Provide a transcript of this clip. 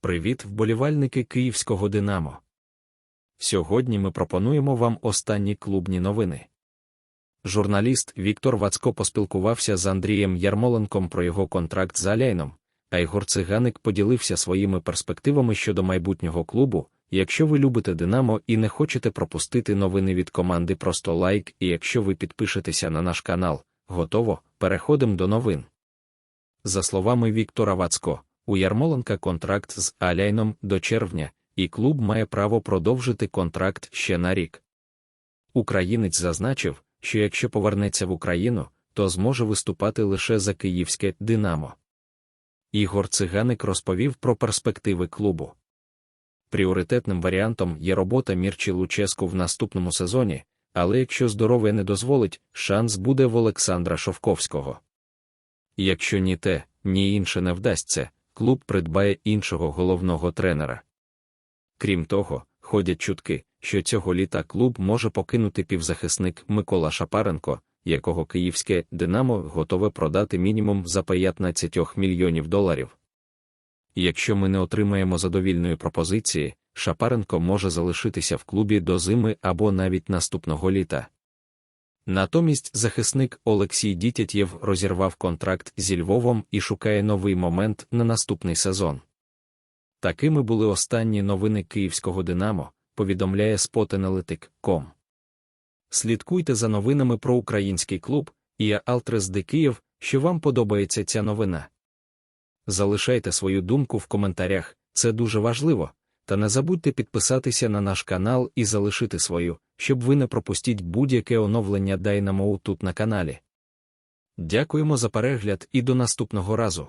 Привіт, вболівальники київського Динамо. Сьогодні ми пропонуємо вам останні клубні новини. Журналіст Віктор Вацко поспілкувався з Андрієм Ярмоленком про його контракт з Аляйном, а Ігор Циганик поділився своїми перспективами щодо майбутнього клубу. Якщо ви любите Динамо і не хочете пропустити новини від команди, просто лайк, і якщо ви підпишетеся на наш канал, готово, переходимо до новин. За словами Віктора Вацко, у Ярмоленка контракт з Аляйном до червня, і клуб має право продовжити контракт ще на рік. Українець зазначив, що якщо повернеться в Україну, то зможе виступати лише за київське Динамо. Ігор Циганик розповів про перспективи клубу. Пріоритетним варіантом є робота Мірчі Луческу в наступному сезоні, але якщо здоров'я не дозволить, шанс буде в Олександра Шовковського. Якщо ні те, ні інше не вдасться, клуб придбає іншого головного тренера. Крім того, ходять чутки, що цього літа клуб може покинути півзахисник Микола Шапаренко, якого київське Динамо готове продати мінімум за 15 мільйонів доларів. Якщо ми не отримаємо задовільної пропозиції, Шапаренко може залишитися в клубі до зими або навіть наступного літа. Натомість захисник Олексій Дітятєв розірвав контракт зі Львовом і шукає новий момент на наступний сезон. Такими були останні новини київського Динамо, повідомляє SpotAnalytic.com. Слідкуйте за новинами про український клуб і я Алтрес Де Київ, що вам подобається ця новина. Залишайте свою думку в коментарях, це дуже важливо, та не забудьте підписатися на наш канал і залишити свою, щоб ви не пропустіть будь-яке оновлення Dynamo тут на каналі. Дякуємо за перегляд і до наступного разу.